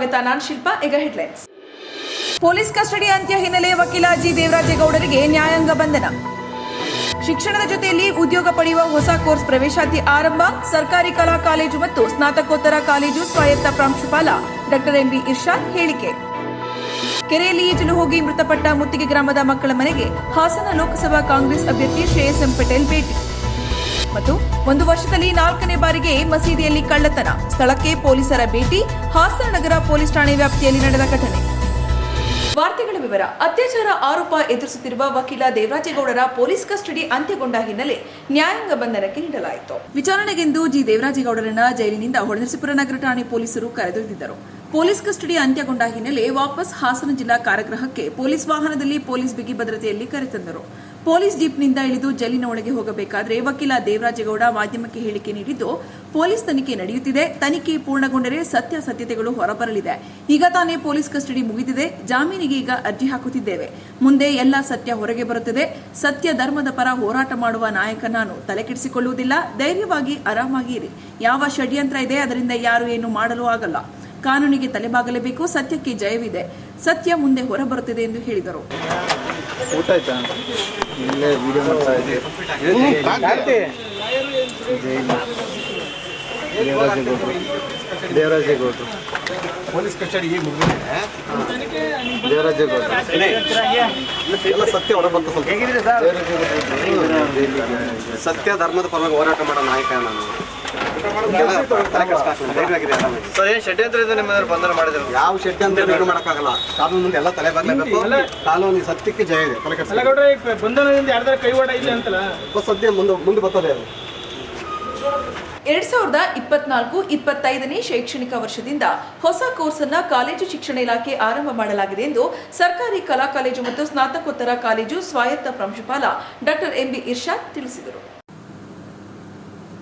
ಸ್ವಾಗತ, ನಾನ್ ಶಿಲ್ಪಾ, ಈಗ headlines police custody ಅಂತ್ಯ ಹಿನ್ನೆಲೆ ವಕೀಲ ಜಿ. ದೇವರಾಜೇಗೌಡರಿಗೆ ನ್ಯಾಯಾಂಗ ಬಂಧನ. ಶಿಕ್ಷಣದ ಜೊತೆಯಲ್ಲಿ ಉದ್ಯೋಗ ಪಡೆಯುವ ಹೊಸ ಕೋರ್ಸ್ ಪ್ರವೇಶಾತಿ ಆರಂಭ, ಸರ್ಕಾರಿ ಕಲಾ ಕಾಲೇಜು ಮತ್ತು ಸ್ನಾತಕೋತ್ತರ ಕಾಲೇಜು ಸ್ವಾಯತ್ತ ಪ್ರಾಂಶುಪಾಲ ಡಾಕ್ಟರ್ ಎಂಬಿ ಇರ್ಷಾದ್ ಹೇಳಿಕೆ. ಕೆರೆಯಲ್ಲಿ ಈಜಲು ಹೋಗಿ ಮೃತಪಟ್ಟ ಮುತ್ತಿಗೆ ಗ್ರಾಮದ ಮಕ್ಕಳ ಮನೆಗೆ ಹಾಸನ ಲೋಕಸಭಾ ಕಾಂಗ್ರೆಸ್ ಅಭ್ಯರ್ಥಿ ಶ್ರೇಯಸ್ ಎಂ ಪಟೇಲ್ ಭೇಟಿ. ಮತ್ತು ಒಂದು ವರ್ಷದಲ್ಲಿ ನಾಲ್ಕನೇ ಬಾರಿಗೆ ಮಸೀದಿಯಲ್ಲಿ ಕಳ್ಳತನ. ಸ್ಥಳಕ್ಕೆ ಪೊಲೀಸರ ಭೇಟಿ, ಹಾಸನ ನಗರ ಪೊಲೀಸ್ ಠಾಣೆ ವ್ಯಾಪ್ತಿಯಲ್ಲಿ ನಡೆದ ಘಟನೆ. ವಾರ್ತೆಗಳ ವಿವರ, ಅತ್ಯಾಚಾರ ಆರೋಪ ಎದುರಿಸುತ್ತಿರುವ ವಕೀಲ ದೇವರಾಜೇಗೌಡರ ಪೊಲೀಸ್ ಕಸ್ಟಡಿ ಅಂತ್ಯಗೊಂಡ ಹಿನ್ನೆಲೆ ನ್ಯಾಯಾಂಗ ಬಂಧನಕ್ಕೆ ನೀಡಲಾಯಿತು. ವಿಚಾರಣೆಗೆಂದು ಜಿ. ದೇವರಾಜೇಗೌಡರನ್ನ ಜೈಲಿನಿಂದ ಹೊಳೆನರಸೀಪುರ ನಗರ ಠಾಣೆ ಪೊಲೀಸರು ಕರೆದೊಯ್ದಿದ್ದರು. ಪೊಲೀಸ್ ಕಸ್ಟಡಿ ಅಂತ್ಯಗೊಂಡ ಹಿನ್ನೆಲೆ ವಾಪಸ್ ಹಾಸನ ಜಿಲ್ಲಾ ಕಾರಾಗೃಹಕ್ಕೆ ಪೊಲೀಸ್ ವಾಹನದಲ್ಲಿ ಪೊಲೀಸ್ ಬಿಗಿ ಭದ್ರತೆಯಲ್ಲಿ ಕರೆತಂದರು ಪೊಲೀಸ್ ಜೀಪ್ನಿಂದ ಇಳಿದು ಜೈಲಿನ ಒಳಗೆ ಹೋಗಬೇಕಾದ್ರೆ ವಕೀಲ ದೇವರಾಜೇಗೌಡ ಮಾಧ್ಯಮಕ್ಕೆ ಹೇಳಿಕೆ ನೀಡಿದ್ದು, ಪೊಲೀಸ್ ತನಿಖೆ ನಡೆಯುತ್ತಿದೆ. ತನಿಖೆ ಪೂರ್ಣಗೊಂಡರೆ ಸತ್ಯಾಸತ್ಯತೆಗಳು ಹೊರಬರಲಿದೆ. ಈಗ ತಾನೇ ಪೊಲೀಸ್ ಕಸ್ಟಡಿ ಮುಗಿದಿದೆ. ಜಾಮೀನಿಗೆ ಈಗ ಅರ್ಜಿ ಹಾಕುತ್ತಿದ್ದೇವೆ. ಮುಂದೆ ಎಲ್ಲ ಸತ್ಯ ಹೊರಗೆ ಬರುತ್ತದೆ. ಸತ್ಯ ಧರ್ಮದ ಪರ ಹೋರಾಟ ಮಾಡುವ ನಾಯಕ ನಾನು ತಲೆಕೆಡಿಸಿಕೊಳ್ಳುವುದಿಲ್ಲ. ಧೈರ್ಯವಾಗಿ ಆರಾಮಾಗಿ ಇರಿ ಯಾವ ಷಡ್ಯಂತ್ರ ಇದೆ, ಅದರಿಂದ ಯಾರು ಏನು ಮಾಡಲು ಆಗಲ್ಲ. ಕಾನೂನಿಗೆ ತಲೆಬಾಗಲೇಬೇಕು. ಸತ್ಯಕ್ಕೆ ಜಯವಿದೆ. ಸತ್ಯ ಮುಂದೆ ಹೊರಬರುತ್ತದೆ ಎಂದು ಹೇಳಿದರು. ಊಟ ಆಯ್ತಾ? ಇಲ್ಲೇ ವಿಡಿಯೋ ಮಾಡ್ತಾ ದೇವರಾಜೇಗೌಡರು ದೇವರಾಜೇಗೌಡರು ಪೊಲೀಸ್ ಕಚೇರಿ ಈಗ ಮುಗಿದಿದೆ ದೇವರಾಜೇಗೌಡರು ಎಲ್ಲ ಸತ್ಯ ಹೊರಬಂತ ಸ್ವಲ್ಪ. ದೇವರಾಜೇಗೌಡರು ಜೈಲಿಗೆ ಸತ್ಯ ಧರ್ಮದ ಪರವಾಗಿ ಹೋರಾಟ ಮಾಡೋ ನಾಯಕ ನಾನು. ಸರ್ ಏನು ಷಡ್ಯಂತ್ರದಿಂದ ನಿಮ್ಮನ್ನ ಬಂಧನ ಮಾಡಿದ್ರು? ಯಾವ ಷಡ್ಯಂತ್ರ ಅಂತ ಏನು ಮಾಡೋಕ್ಕಾಗಲ್ಲ. ಕಾನೂನು ಮುಂದೆ ಎಲ್ಲ ತಲೆ ಬಾಗಲೇಬೇಕು ಕಾನೂನು ಸತ್ಯಕ್ಕೆ ಜಯ ಇದೆ. ತಲೆ ಕೆಡ್ಸ್ಕೊಳಕ್ಕೆ. ಅಲ್ಲ ಬಂಧನದಿಂದ ಯಾರ್ದಾರ ಕೈವಾಡ ಇಲ್ಲ ಅಂತಲ್ಲ? ಸದ್ಯ ಮುಂದೆ ಮುಂದೆ ಬರ್ತದೆ ಅದು. ಎರಡ್ ಸಾವಿರದ ಇಪ್ಪತ್ನಾಲ್ಕು ಇಪ್ಪತ್ತೈದನೇ ಶೈಕ್ಷಣಿಕ ವರ್ಷದಿಂದ ಹೊಸ ಕೋರ್ಸ್ ಅನ್ನ ಕಾಲೇಜು ಶಿಕ್ಷಣ ಇಲಾಖೆ ಆರಂಭ ಮಾಡಲಾಗಿದೆ ಎಂದು ಸರ್ಕಾರಿ ಕಲಾ ಕಾಲೇಜು ಮತ್ತು ಸ್ನಾತಕೋತ್ತರ ಕಾಲೇಜು ಸ್ವಾಯತ್ತ ಪ್ರಾಂಶುಪಾಲ ಡಾಕ್ಟರ್ ಎಂಬಿ ಇರ್ಷಾದ್ ತಿಳಿಸಿದರು.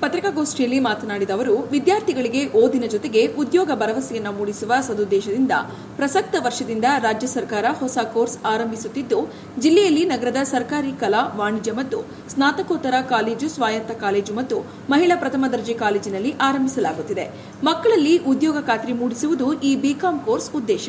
ಪತ್ರಿಕಾಗೋಷ್ಠಿಯಲ್ಲಿ ಮಾತನಾಡಿದ ಅವರು, ವಿದ್ಯಾರ್ಥಿಗಳಿಗೆ ಓದಿನ ಜೊತೆಗೆ ಉದ್ಯೋಗ ಭರವಸೆಯನ್ನು ಮೂಡಿಸುವ ಸದುದ್ದೇಶದಿಂದ ಪ್ರಸಕ್ತ ವರ್ಷದಿಂದ ರಾಜ್ಯ ಸರ್ಕಾರ ಹೊಸ ಕೋರ್ಸ್ ಆರಂಭಿಸುತ್ತಿದ್ದು, ಜಿಲ್ಲೆಯಲ್ಲಿ ನಗರದ ಸರ್ಕಾರಿ ಕಲಾ, ವಾಣಿಜ್ಯ ಮತ್ತು ಸ್ನಾತಕೋತ್ತರ ಕಾಲೇಜು, ಸ್ವಾಯತ್ತ ಕಾಲೇಜು ಮತ್ತು ಮಹಿಳಾ ಪ್ರಥಮ ದರ್ಜೆ ಕಾಲೇಜಿನಲ್ಲಿ ಆರಂಭಿಸಲಾಗುತ್ತಿದೆ. ಮಕ್ಕಳಲ್ಲಿ ಉದ್ಯೋಗ ಖಾತ್ರಿ ಮೂಡಿಸುವುದು ಈ ಬಿಕಾಂ ಕೋರ್ಸ್ ಉದ್ದೇಶ.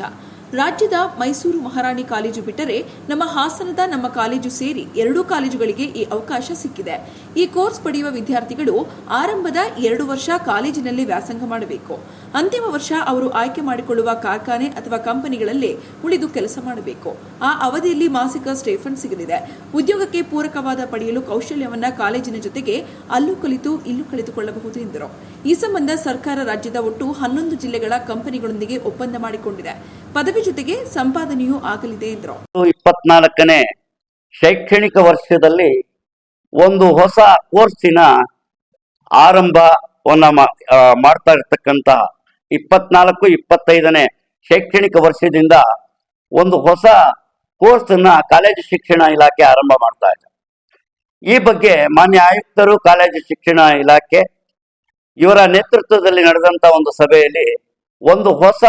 ರಾಜ್ಯದ ಮೈಸೂರು ಮಹಾರಾಣಿ ಕಾಲೇಜು ಬಿಟ್ಟರೆ ನಮ್ಮ ಹಾಸನದ ನಮ್ಮ ಕಾಲೇಜು ಸೇರಿ ಎರಡೂ ಕಾಲೇಜುಗಳಿಗೆ ಈ ಅವಕಾಶ ಸಿಕ್ಕಿದೆ. ಈ ಕೋರ್ಸ್ ಪಡೆಯುವ ವಿದ್ಯಾರ್ಥಿಗಳು ಆರಂಭದ ಎರಡು ವರ್ಷ ಕಾಲೇಜಿನಲ್ಲಿ ವ್ಯಾಸಂಗ ಮಾಡಬೇಕು. ಅಂತಿಮ ವರ್ಷ ಅವರು ಆಯ್ಕೆ ಮಾಡಿಕೊಳ್ಳುವ ಕಾರ್ಖಾನೆ ಅಥವಾ ಕಂಪನಿಗಳಲ್ಲೇ ಉಳಿದು ಕೆಲಸ ಮಾಡಬೇಕು. ಆ ಅವಧಿಯಲ್ಲಿ ಮಾಸಿಕ ಸ್ಟೇಫನ್ ಸಿಗಲಿದೆ. ಉದ್ಯೋಗಕ್ಕೆ ಪೂರಕವಾದ ಪಡೆಯಲು ಕೌಶಲ್ಯವನ್ನ ಕಾಲೇಜಿನ ಜೊತೆಗೆ ಅಲ್ಲೂ ಕಲಿತು ಇಲ್ಲೂ ಕಲಿತುಕೊಳ್ಳಬಹುದು ಎಂದರು. ಈ ಸಂಬಂಧ ಸರ್ಕಾರ ರಾಜ್ಯದ ಒಟ್ಟು ಹನ್ನೊಂದು ಜಿಲ್ಲೆಗಳ ಕಂಪನಿಗಳೊಂದಿಗೆ ಒಪ್ಪಂದ ಮಾಡಿಕೊಂಡಿದೆ. ಪದವಿ ಜೊತೆಗೆ ಸಂಪಾದನೆಯೂ ಆಗಲಿದೆ ಎಂದರು. ಇಪ್ಪತ್ನಾಲ್ಕನೇ ಶೈಕ್ಷಣಿಕ ವರ್ಷದಲ್ಲಿ ಒಂದು ಹೊಸ ಕೋರ್ಸಿನ ಆರಂಭವನ್ನ ಮಾಡ್ತಾ ಇರ್ತಕ್ಕಂತ ಇಪ್ಪತ್ನಾಲ್ಕು, ಇಪ್ಪತ್ತೈದನೇ ಶೈಕ್ಷಣಿಕ ವರ್ಷದಿಂದ ಒಂದು ಹೊಸ ಕೋರ್ಸನ್ನ ಕಾಲೇಜು ಶಿಕ್ಷಣ ಇಲಾಖೆ ಆರಂಭ ಮಾಡ್ತಾ ಇದೆ. ಈ ಬಗ್ಗೆ ಮಾನ್ಯ ಆಯುಕ್ತರು, ಕಾಲೇಜು ಶಿಕ್ಷಣ ಇಲಾಖೆ ಇವರ ನೇತೃತ್ವದಲ್ಲಿ ನಡೆದಂತ ಒಂದು ಸಭೆಯಲ್ಲಿ ಒಂದು ಹೊಸ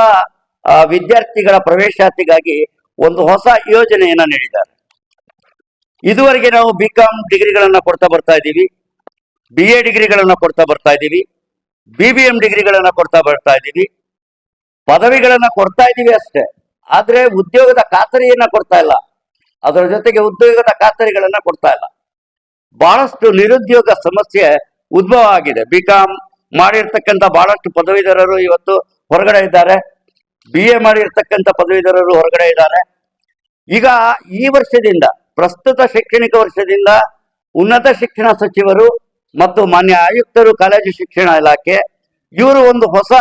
ವಿದ್ಯಾರ್ಥಿಗಳ ಪ್ರವೇಶಾತಿಗಾಗಿ ಒಂದು ಹೊಸ ಯೋಜನೆಯನ್ನ ನೀಡಿದ್ದಾರೆ. ಇದುವರೆಗೆ ನಾವು ಬಿ ಕಾಮ್ ಡಿಗ್ರಿಗಳನ್ನ ಕೊಡ್ತಾ ಬರ್ತಾ ಇದ್ದೀವಿ. ಬಿ ಎ ಡಿಗ್ರಿಗಳನ್ನ ಕೊಡ್ತಾ ಬರ್ತಾ ಇದ್ದೀವಿ. ಬಿ ಬಿ ಎಂ ಡಿಗ್ರಿಗಳನ್ನ ಕೊಡ್ತಾ ಬರ್ತಾ ಇದ್ದೀವಿ. ಪದವಿಗಳನ್ನ ಕೊಡ್ತಾ ಇದ್ದೀವಿ ಅಷ್ಟೇ. ಆದ್ರೆ ಉದ್ಯೋಗದ ಖಾತರಿಯನ್ನ ಕೊಡ್ತಾ ಇಲ್ಲ. ಅದರ ಜೊತೆಗೆ ಉದ್ಯೋಗದ ಖಾತರಿಗಳನ್ನ ಕೊಡ್ತಾ ಇಲ್ಲ. ಬಹಳಷ್ಟು ನಿರುದ್ಯೋಗ ಸಮಸ್ಯೆ ಉದ್ಭವ ಆಗಿದೆ. ಬಿ ಕಾಮ್ ಮಾಡಿರ್ತಕ್ಕಂಥ ಬಹಳಷ್ಟು ಪದವೀಧರರು ಇವತ್ತು ಹೊರಗಡೆ ಇದ್ದಾರೆ. ಬಿ ಎ ಮಾಡಿರ್ತಕ್ಕಂಥ ಪದವೀಧರರು ಹೊರಗಡೆ ಇದ್ದಾರೆ. ಈಗ ಈ ವರ್ಷದಿಂದ, ಪ್ರಸ್ತುತ ಶೈಕ್ಷಣಿಕ ವರ್ಷದಿಂದ ಉನ್ನತ ಶಿಕ್ಷಣ ಸಚಿವರು ಮತ್ತು ಮಾನ್ಯ ಆಯುಕ್ತರು ಕಾಲೇಜು ಶಿಕ್ಷಣ ಇಲಾಖೆ, ಇವರು ಒಂದು ಹೊಸ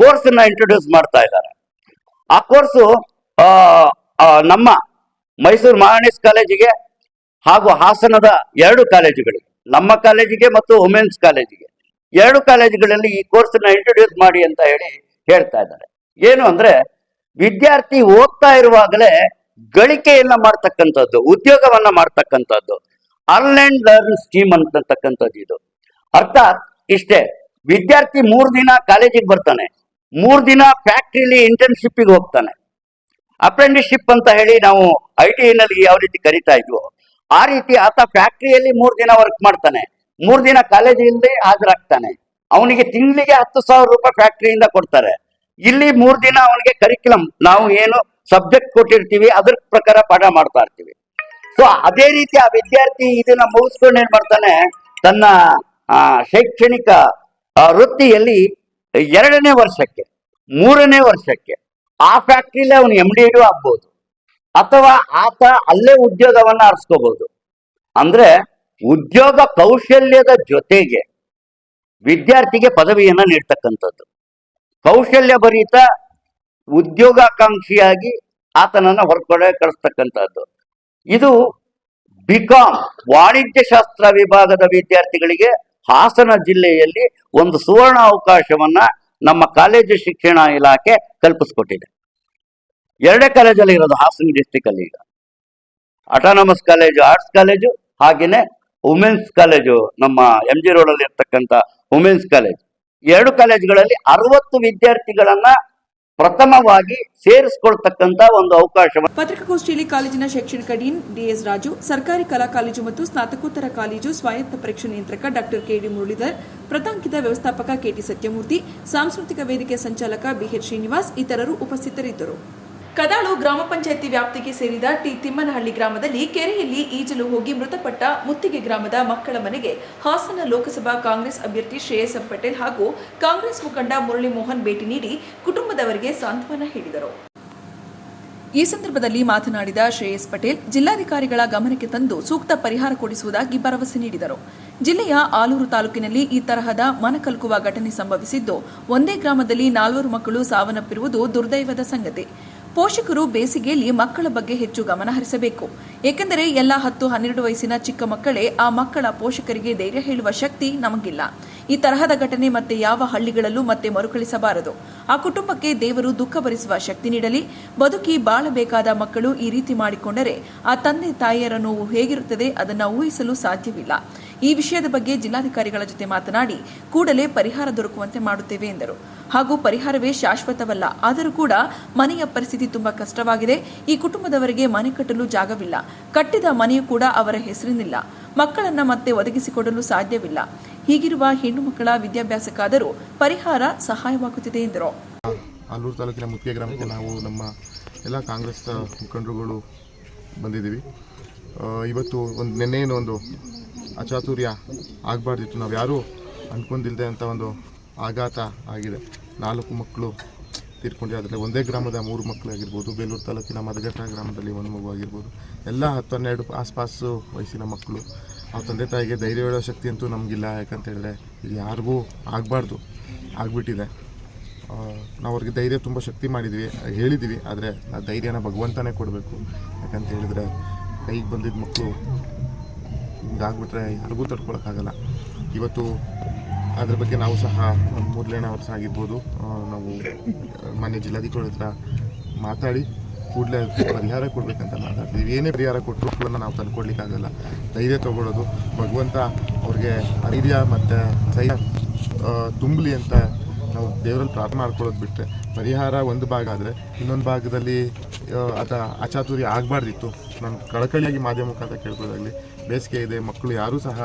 ಕೋರ್ಸ್ ಅನ್ನ ಇಂಟ್ರೊಡ್ಯೂಸ್ ಮಾಡ್ತಾ ಇದ್ದಾರೆ. ಆ ಕೋರ್ಸು ನಮ್ಮ ಮೈಸೂರು ಮಹಾರಾಣೀಸ್ ಕಾಲೇಜಿಗೆ ಹಾಗೂ ಹಾಸನದ ಎರಡು ಕಾಲೇಜುಗಳಿಗೆ, ನಮ್ಮ ಕಾಲೇಜಿಗೆ ಮತ್ತು ವುಮೆನ್ಸ್ ಕಾಲೇಜಿಗೆ, ಎರಡು ಕಾಲೇಜುಗಳಲ್ಲಿ ಈ ಕೋರ್ಸನ್ನ ಇಂಟ್ರೊಡ್ಯೂಸ್ ಮಾಡಿ ಅಂತ ಹೇಳಿ ಹೇಳ್ತಾ ಇದ್ದಾರೆ. ಏನು ಅಂದ್ರೆ ವಿದ್ಯಾರ್ಥಿ ಓದ್ತಾ ಇರುವಾಗಲೇ ಗಳಿಕೆಯನ್ನ ಮಾಡ್ತಕ್ಕಂಥದ್ದು, ಉದ್ಯೋಗವನ್ನ ಮಾಡ್ತಕ್ಕಂಥದ್ದು, ಅರ್ನ್ ಲರ್ನ್ ಸ್ಕೀಮ್ ಅಂತಕ್ಕಂಥದ್ದು ಇದು. ಅರ್ಥಾತ್ ಇಷ್ಟೇ, ವಿದ್ಯಾರ್ಥಿ ಮೂರ್ ದಿನ ಕಾಲೇಜಿಗೆ ಬರ್ತಾನೆ, ಮೂರ್ ದಿನ ಫ್ಯಾಕ್ಟ್ರಿಲಿ ಇಂಟರ್ನ್ಶಿಪ್ಗೆ ಹೋಗ್ತಾನೆ. ಅಪ್ರೆಂಟಿಸ್ಶಿಪ್ ಅಂತ ಹೇಳಿ ನಾವು ಐ ಟಿ ನಲ್ಲಿ ಯಾವ ರೀತಿ ಕರಿತಾ ಇದ್ವು, ಆ ರೀತಿ ಆತ ಫ್ಯಾಕ್ಟ್ರಿಯಲ್ಲಿ ಮೂರ್ ದಿನ ವರ್ಕ್ ಮಾಡ್ತಾನೆ, ಮೂರ್ ದಿನ ಕಾಲೇಜಿನಲ್ಲಿ ಹಾಜರಾಗ್ತಾನೆ. ಅವನಿಗೆ ತಿಂಗಳಿಗೆ ಹತ್ತು ಸಾವಿರ ರೂಪಾಯಿ ಫ್ಯಾಕ್ಟ್ರಿಯಿಂದ ಕೊಡ್ತಾರೆ. ಇಲ್ಲಿ ಮೂರ್ ದಿನ ಅವನಿಗೆ ಕರಿಕ್ಯುಲಮ್ ನಾವು ಏನು ಸಬ್ಜೆಕ್ಟ್ ಕೊಟ್ಟಿರ್ತೀವಿ, ಅದ್ರ ಪ್ರಕಾರ ಪಾಠ ಮಾಡ್ತಾ ಇರ್ತೀವಿ. ಸೊ ಅದೇ ರೀತಿ ಆ ವಿದ್ಯಾರ್ಥಿ ಇದನ್ನ ಮುಗಿಸ್ಕೊಂಡು ಏನ್ ಮಾಡ್ತಾನೆ, ತನ್ನ ಶೈಕ್ಷಣಿಕ ವೃತ್ತಿಯಲ್ಲಿ ಎರಡನೇ ವರ್ಷಕ್ಕೆ, ಮೂರನೇ ವರ್ಷಕ್ಕೆ ಆ ಫ್ಯಾಕ್ಟ್ರಿಲಿ ಅವನು ಎಂ ಡಿ ಆಗ್ಬೋದು. ಅಥವಾ ಆತ ಅಲ್ಲೇ ಉದ್ಯೋಗವನ್ನ ಆರಿಸ್ಕೋಬಹುದು ಅಂದ್ರೆ ಉದ್ಯೋಗ ಕೌಶಲ್ಯದ ಜೊತೆಗೆ ವಿದ್ಯಾರ್ಥಿಗೆ ಪದವಿಯನ್ನ ನೀಡ್ತಕ್ಕಂಥದ್ದು. ಕೌಶಲ್ಯ ಭರಿತ ಉದ್ಯೋಗಾಕಾಂಕ್ಷಿಯಾಗಿ ಆತನನ್ನ ಹೊರಗಡೆ ಕಳಿಸ್ತಕ್ಕಂಥದ್ದು. ಇದು ಬಿಕಾಮ್ ವಾಣಿಜ್ಯ ಶಾಸ್ತ್ರ ವಿಭಾಗದ ವಿದ್ಯಾರ್ಥಿಗಳಿಗೆ ಹಾಸನ ಜಿಲ್ಲೆಯಲ್ಲಿ ಒಂದು ಸುವರ್ಣ ಅವಕಾಶವನ್ನ ನಮ್ಮ ಕಾಲೇಜು ಶಿಕ್ಷಣ ಇಲಾಖೆ ಕಲ್ಪಿಸ್ಕೊಟ್ಟಿದೆ. ಎರಡೇ ಕಾಲೇಜಲ್ಲಿ ಇರೋದು ಹಾಸನ ಡಿಸ್ಟಿಕ್ ಅಲ್ಲಿ ಈಗ. ಅಟಾನಮಸ್ ಕಾಲೇಜು ಆರ್ಟ್ಸ್ ಕಾಲೇಜು ಹಾಗೇನೆ ವುಮೆನ್ಸ್ ಕಾಲೇಜು ನಮ್ಮ ಎಂ ಜಿ ರೋಡ್ ಅಲ್ಲಿ ಇರ್ತಕ್ಕಂಥ ವುಮೆನ್ಸ್ ಕಾಲೇಜ್ ಎರಡು ಕಾಲೇಜುಗಳಲ್ಲಿ ಅರವತ್ತು ವಿದ್ಯಾರ್ಥಿಗಳನ್ನ ಪ್ರಥಮವಾಗಿ ಸೇರಿಸಿಕೊಳ್ತಕ್ಕಂತ ಒಂದು ಅವಕಾಶ. ಪತ್ರಿಕಾಗೋಷ್ಠಿಯಲ್ಲಿ ಕಾಲೇಜಿನ ಶೈಕ್ಷಣಿಕ ಡೀನ್ ಡಿಎಸ್ ರಾಜು, ಸರ್ಕಾರಿ ಕಲಾ ಕಾಲೇಜು ಮತ್ತು ಸ್ನಾತಕೋತ್ತರ ಕಾಲೇಜು ಸ್ವಾಯತ್ತ ಪರೀಕ್ಷಾ ನಿಯಂತ್ರಕ ಡಾಕ್ಟರ್ ಕೆಡಿ ಮುರಳೀಧರ್, ಪ್ರತಾಂಕಿತ ವ್ಯವಸ್ಥಾಪಕ ಕೆಟಿ ಸತ್ಯಮೂರ್ತಿ, ಸಾಂಸ್ಕೃತಿಕ ವೇದಿಕೆ ಸಂಚಾಲಕ ಬಿಎಚ್ ಶ್ರೀನಿವಾಸ್, ಇತರರು ಉಪಸ್ಥಿತರಿದ್ದರು. ಕದಾಳು ಗ್ರಾಮ ಪಂಚಾಯಿತಿ ವ್ಯಾಪ್ತಿಗೆ ಸೇರಿದ ಟಿ ತಿಮ್ಮನಹಳ್ಳಿ ಗ್ರಾಮದಲ್ಲಿ ಕೆರೆಯಲ್ಲಿ ಈಜಲು ಹೋಗಿ ಮೃತಪಟ್ಟ ಮುತ್ತಿಗೆ ಗ್ರಾಮದ ಮಕ್ಕಳ ಮನೆಗೆ ಹಾಸನ ಲೋಕಸಭಾ ಕಾಂಗ್ರೆಸ್ ಅಭ್ಯರ್ಥಿ ಶ್ರೇಯಸ್ ಪಟೇಲ್ ಹಾಗೂ ಕಾಂಗ್ರೆಸ್ ಮುಖಂಡ ಮುರಳಿ ಮೋಹನ್ ಭೇಟಿ ನೀಡಿ ಕುಟುಂಬದವರಿಗೆ ಸಾಂತ್ವನ ಹೇಳಿದರು. ಈ ಸಂದರ್ಭದಲ್ಲಿ ಮಾತನಾಡಿದ ಶ್ರೇಯಸ್ ಪಟೇಲ್, ಜಿಲ್ಲಾಧಿಕಾರಿಗಳ ಗಮನಕ್ಕೆ ತಂದು ಸೂಕ್ತ ಪರಿಹಾರ ಕೊಡಿಸುವುದಾಗಿ ಭರವಸೆ ನೀಡಿದರು. ಜಿಲ್ಲೆಯ ಆಲೂರು ತಾಲೂಕಿನಲ್ಲಿ ಈ ತರಹದ ಮನಕಲ್ಕುವ ಘಟನೆ ಸಂಭವಿಸಿದ್ದು, ಒಂದೇ ಗ್ರಾಮದಲ್ಲಿ ನಾಲ್ವರು ಮಕ್ಕಳು ಸಾವನ್ನಪ್ಪಿರುವುದು ದುರ್ದೈವದ ಸಂಗತಿ. ಪೋಷಕರು ಬೇಸಿಗೆಯಲ್ಲಿ ಮಕ್ಕಳ ಬಗ್ಗೆ ಹೆಚ್ಚು ಗಮನ ಹರಿಸಬೇಕು. ಏಕೆಂದರೆ ಎಲ್ಲ ಹತ್ತು ಹನ್ನೆರಡು ವಯಸ್ಸಿನ ಚಿಕ್ಕ ಮಕ್ಕಳೇ ಆ ಮಕ್ಕಳ ಪೋಷಕರಿಗೆ ಧೈರ್ಯ ಹೇಳುವ ಶಕ್ತಿ ನಮಗಿಲ್ಲ. ಈ ತರಹದ ಘಟನೆ ಮತ್ತೆ ಯಾವ ಹಳ್ಳಿಗಳಲ್ಲೂ ಮತ್ತೆ ಮರುಕಳಿಸಬಾರದು. ಆ ಕುಟುಂಬಕ್ಕೆ ದೇವರು ದುಃಖ ಭರಿಸುವ ಶಕ್ತಿ ನೀಡಲಿ. ಬದುಕಿ ಬಾಳಬೇಕಾದ ಮಕ್ಕಳು ಈ ರೀತಿ ಮಾಡಿಕೊಂಡರೆ ಆ ತಂದೆ ತಾಯಿಯರ ನೋವು ಹೇಗಿರುತ್ತದೆ ಅದನ್ನು ಊಹಿಸಲು ಸಾಧ್ಯವಿಲ್ಲ. ಈ ವಿಷಯದ ಬಗ್ಗೆ ಜಿಲ್ಲಾಧಿಕಾರಿಗಳ ಜೊತೆ ಮಾತನಾಡಿ ಕೂಡಲೇ ಪರಿಹಾರ ದೊರಕುವಂತೆ ಮಾಡುತ್ತೇವೆ ಎಂದರು. ಹಾಗೂ ಪರಿಹಾರವೇ ಶಾಶ್ವತವಲ್ಲ. ಆದರೂ ಕೂಡ ಮನೆಯ ಪರಿಸ್ಥಿತಿ ತುಂಬಾ ಕಷ್ಟವಾಗಿದೆ. ಈ ಕುಟುಂಬದವರಿಗೆ ಮನೆ ಕಟ್ಟಲು ಜಾಗವಿಲ್ಲ. ಕಟ್ಟಿದ ಮನೆಯೂ ಕೂಡ ಅವರ ಹೆಸರಿನಿಲ್ಲ. ಮಕ್ಕಳನ್ನ ಮತ್ತೆ ಒದಗಿಸಿಕೊಡಲು ಸಾಧ್ಯವಿಲ್ಲ. ಹೀಗಿರುವ ಹೆಣ್ಣು ಮಕ್ಕಳ ವಿದ್ಯಾಭ್ಯಾಸಕ್ಕಾದರೂ ಪರಿಹಾರ ಸಹಾಯವಾಗುತ್ತಿದೆ ಎಂದರು. ಆಲೂರು ತಾಲೂಕಿನ ಮುತ್ತಿಗೆ ಗ್ರಾಮಕ್ಕೆ ನಾವು ನಮ್ಮ ಎಲ್ಲ ಕಾಂಗ್ರೆಸ್ ಮುಖಂಡರುಗಳು ಬಂದಿದ್ದೀವಿ. ಇವತ್ತು ಒಂದು ಒಂದು ಅಚಾತುರ್ಯ ಆಗಬಾರ್ದಿತ್ತು ನಾವು ಯಾರೂ ಅಂದ್ಕೊಂಡಿಲ್ಲದೆ ಅಂತ ಒಂದು ಆಘಾತ ಆಗಿದೆ. ನಾಲ್ಕು ಮಕ್ಕಳು ತೀರ್ಕೊಂಡಿದೆ. ಅದರಲ್ಲಿ ಒಂದೇ ಗ್ರಾಮದ ಮೂರು ಮಕ್ಕಳು ಆಗಿರ್ಬೋದು. ಬೇಲೂರು ತಾಲೂಕಿನ ಮದಗಟ್ಟ ಗ್ರಾಮದಲ್ಲಿ ಒಂದು ಮಗು ಆಗಿರ್ಬೋದು. ಎಲ್ಲ ಹತ್ತು ಆಸ್ಪಾಸು ವಯಸ್ಸಿನ ಮಕ್ಕಳು ಆ ತಂದೆ ತಾಯಿಗೆ ಧೈರ್ಯ ಹೇಳೋ ಶಕ್ತಿ ಅಂತೂ ನಮಗಿಲ್ಲ. ಯಾಕಂತ ಹೇಳಿದ್ರೆ ಇದು ಯಾರಿಗೂ ಆಗಬಾರ್ದು. ಆಗಿಬಿಟ್ಟಿದೆ. ನಾವು ಅವ್ರಿಗೆ ಧೈರ್ಯ ತುಂಬ ಶಕ್ತಿ ಮಾಡಿದ್ವಿ, ಹೇಳಿದ್ವಿ. ಆದರೆ ಆ ಧೈರ್ಯನ ಭಗವಂತನೇ ಕೊಡಬೇಕು. ಯಾಕಂತ ಹೇಳಿದ್ರೆ ಕೈಗೆ ಬಂದಿದ್ದ ಮಕ್ಕಳು ಹಿಂಗಾಗ್ಬಿಟ್ರೆ ಯಾರಿಗೂ ತಡ್ಕೊಳಕ್ಕಾಗಲ್ಲ. ಇವತ್ತು ಅದ್ರ ಬಗ್ಗೆ ನಾವು ಸಹ ಒಂದು ಅವ್ರ ವರ್ಷ ಆಗಿರ್ಬೋದು. ನಾವು ಮಾನ್ಯ ಜಿಲ್ಲಾಧಿಕಾರಿ ಹತ್ರ ಮಾತಾಡಿ, ಕೂಡಲೇ ಪರಿಹಾರ ಕೊಡ್ಬೇಕಂತ ಮಾತಾಡ್ತೀವಿ. ಏನೇ ಪರಿಹಾರ ಕೊಟ್ಟರು ಕೂಡ ನಾವು ತಂದ್ಕೊಡ್ಲಿಕ್ಕಾಗಲ್ಲ ಧೈರ್ಯ ತಗೊಳ್ಳೋದು. ಭಗವಂತ ಅವ್ರಿಗೆ ಧೈರ್ಯ ಮತ್ತು ಸೈ ತುಂಬಲಿ ಅಂತ ನಾವು ದೇವರಲ್ಲಿ ಪ್ರಾರ್ಥನೆ ಮಾಡ್ಕೊಳ್ಳೋದು ಬಿಟ್ಟರೆ ಪರಿಹಾರ ಒಂದು ಭಾಗ ಆದರೆ ಇನ್ನೊಂದು ಭಾಗದಲ್ಲಿ ಅದು ಅಚಾತುರಿ ಆಗಬಾರ್ದಿತ್ತು. ನಾನು ಕಳಕಳಿಯಾಗಿ ಮಾಧ್ಯಮ ಮುಖಾಂತರ ಕೇಳ್ಕೊಳ್ಳೋದಾಗಲಿ, ಬೇಸಿಗೆ ಇದೆ, ಮಕ್ಕಳು ಯಾರೂ ಸಹ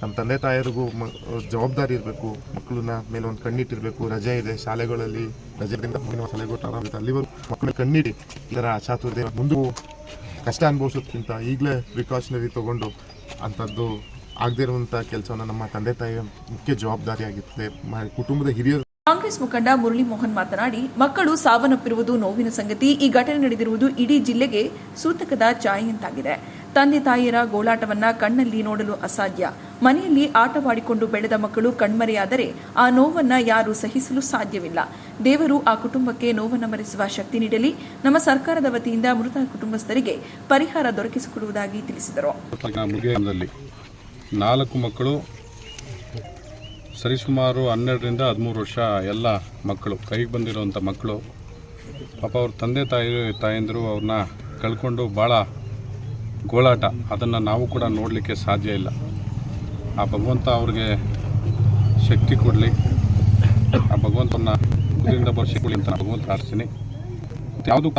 ನಮ್ಮ ತಂದೆ ತಾಯಿಯರಿಗೂ ಮ, ಜವಾಬ್ದಾರಿ ಇರಬೇಕು, ಮಕ್ಕಳನ್ನ ಮೇಲೆ ಒಂದು ಕಣ್ಣಿಟ್ಟಿರಬೇಕು, ರಜೆ ಇದೆ, ಶಾಲೆಗಳಲ್ಲಿ ರಜೆದಿಂದ ಮುಂದಿನ ಶಾಲೆಗೂ ಆಗುತ್ತೆ ಅಲ್ಲಿವರೆಗೂ ಮಕ್ಕಳು ಕಣ್ಣಿಡಿ, ಇದರ ಅಚಾತುರ್ಯ ಮುಂದೂ ಕಷ್ಟ ಅನುಭವಿಸೋದ್ಕಿಂತ ಈಗಲೇ ಪ್ರಿಕಾಷನರಿ ತಗೊಂಡು ಅಂಥದ್ದು ಆಗದೇ ಇರುವಂಥ ಕೆಲಸವನ್ನು ನಮ್ಮ ತಂದೆ ತಾಯಿಯ ಮುಖ್ಯ ಜವಾಬ್ದಾರಿಯಾಗಿರ್ತದೆ. ಕುಟುಂಬದ ಹಿರಿಯರು ಕಾಂಗ್ರೆಸ್ ಮುಖಂಡ ಮುರಳಿ ಮೋಹನ್ ಮಾತನಾಡಿ, ಮಕ್ಕಳು ಸಾವನ್ನಪ್ಪಿರುವುದು ನೋವಿನ ಸಂಗತಿ, ಈ ಘಟನೆ ನಡೆದಿರುವುದು ಇಡೀ ಜಿಲ್ಲೆಗೆ ಸೂತಕದ ಛಾಯೆಯಂತಾಗಿದೆ. ತಂದೆ ತಾಯಿಯರ ಗೋಳಾಟವನ್ನ ಕಣ್ಣಲ್ಲಿ ನೋಡಲು ಅಸಾಧ್ಯ. ಮನೆಯಲ್ಲಿ ಆಟವಾಡಿಕೊಂಡು ಬೆಳೆದ ಮಕ್ಕಳು ಕಣ್ಮರೆಯಾದರೆ ಆ ನೋವನ್ನ ಯಾರು ಸಹಿಸಲು ಸಾಧ್ಯವಿಲ್ಲ. ದೇವರು ಆ ಕುಟುಂಬಕ್ಕೆ ನೋವನ್ನು ಮರೆಸುವ ಶಕ್ತಿ ನೀಡಲಿ. ನಮ್ಮ ಸರ್ಕಾರದ ವತಿಯಿಂದ ಮೃತ ಕುಟುಂಬಸ್ಥರಿಗೆ ಪರಿಹಾರ ದೊರಕಿಸಿಕೊಡುವುದಾಗಿ ತಿಳಿಸಿದರು. ನಾಲ್ಕು ಮಕ್ಕಳು ಸರಿಸುಮಾರು ಹನ್ನೆರಡರಿಂದ ಹದಿಮೂರು ವರ್ಷ ಎಲ್ಲ ಮಕ್ಕಳು, ಕೈಗೆ ಬಂದಿರುವಂಥ ಮಕ್ಕಳು. ಪಾಪ ಅವ್ರ ತಂದೆ ತಾಯಿ, ತಾಯಂದಿರು ಅವ್ರನ್ನ ಕಳ್ಕೊಂಡು ಭಾಳ ಗೋಳಾಟ. ಅದನ್ನು ನಾವು ಕೂಡ ನೋಡಲಿಕ್ಕೆ ಸಾಧ್ಯ ಇಲ್ಲ. ಆ ಭಗವಂತ ಅವ್ರಿಗೆ ಶಕ್ತಿ ಕೊಡಲಿ. ಆ ಭಗವಂತನ ಖುದಿಯಿಂದ ಬರ್ಸಿಕೊಳ್ಳಿ ಅಂತ ಭಗವಂತ ಪ್ರಾರ್ಥಿಸ್ತೀನಿ. ಯಾವುದು